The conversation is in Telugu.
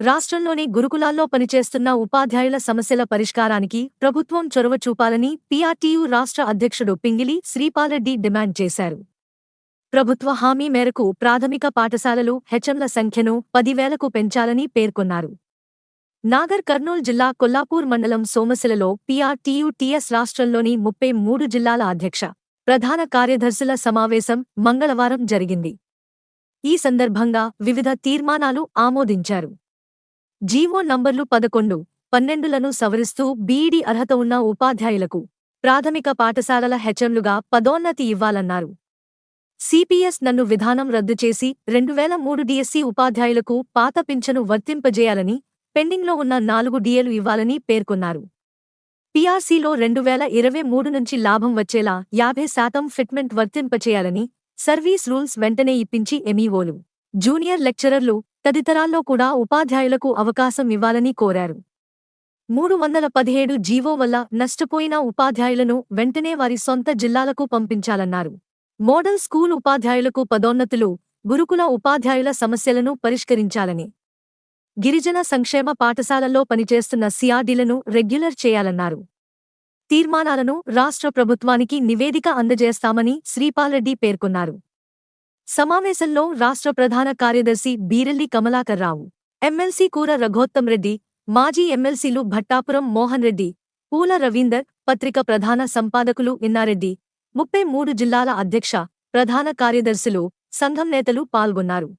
రాష్ట్రంలోని గురుకులాల్లో పనిచేస్తున్న ఉపాధ్యాయుల సమస్యల పరిష్కారానికి ప్రభుత్వం చొరవ చూపాలని పీఆర్టీయూ రాష్ట్ర అధ్యక్షుడు పింగిలి శ్రీపాలరెడ్డి డిమాండ్ చేశారు. ప్రభుత్వ హామీ మేరకు ప్రాథమిక పాఠశాలలు హెచ్ఎంల సంఖ్యను పదివేలకు పెంచాలని పేర్కొన్నారు. నాగర్ కర్నూల్ జిల్లా కొల్లాపూర్ మండలం సోమశిలలో పీఆర్టీయూ టీఎస్ రాష్ట్రంలోని ముప్పై మూడు జిల్లాల అధ్యక్ష ప్రధాన కార్యదర్శుల సమావేశం మంగళవారం జరిగింది. ఈ సందర్భంగా వివిధ తీర్మానాలు ఆమోదించారు. జీవో నంబర్లు పదకొండు పన్నెండులను సవరిస్తూ బీఈడీ అర్హత ఉన్న ఉపాధ్యాయులకు ప్రాథమిక పాఠశాలల హెచ్ఎంలుగా పదోన్నతి ఇవ్వాలన్నారు. సిపిఎస్ నన్ను విధానం రద్దు చేసి రెండు వేల మూడు డిఎస్సి ఉపాధ్యాయులకు పాత పింఛను వర్తింపజేయాలని పెండింగ్లో ఉన్న నాలుగు డిఎలు ఇవ్వాలని పేర్కొన్నారు. పీఆర్సీలో రెండు వేల ఇరవై మూడు నుంచి లాభం వచ్చేలా యాభై శాతం ఫిట్మెంట్ వర్తింపచేయాలని సర్వీస్ రూల్స్ వెంటనే ఇప్పించి ఎంఈఓలు జూనియర్ లెక్చరర్లు తదితరాల్లో కూడా ఉపాధ్యాయులకు అవకాశం ఇవ్వాలని కోరారు. మూడు వందల పదిహేడు జీవో వల్ల నష్టపోయిన ఉపాధ్యాయులను వెంటనే వారి సొంత జిల్లాలకు పంపించాలన్నారు. మోడల్ స్కూల్ ఉపాధ్యాయులకు పదోన్నతులు గురుకుల ఉపాధ్యాయుల సమస్యలను పరిష్కరించాలని గిరిజన సంక్షేమ పాఠశాలల్లో పనిచేస్తున్న సిఆర్డీలను రెగ్యులర్ చేయాలన్నారు. తీర్మానాలను రాష్ట్ర ప్రభుత్వానికి నివేదిక అందజేస్తామని శ్రీపాల్రెడ్డి పేర్కొన్నారు. సమావేశంలో రాష్ట్ర ప్రధాన కార్యదర్శి బీరెల్లి కమలాకర్రావు ఎమ్మెల్సీ కూర రఘోత్తం రెడ్డి మాజీ ఎమ్మెల్సీలు భట్టాపురం మోహన్ రెడ్డి పూల రవీందర్ పత్రిక ప్రధాన సంపాదకులు ఇన్నారెడ్డి ముప్పై మూడు జిల్లాల అధ్యక్ష ప్రధాన కార్యదర్శులు సంఘం నేతలు పాల్గొన్నారు.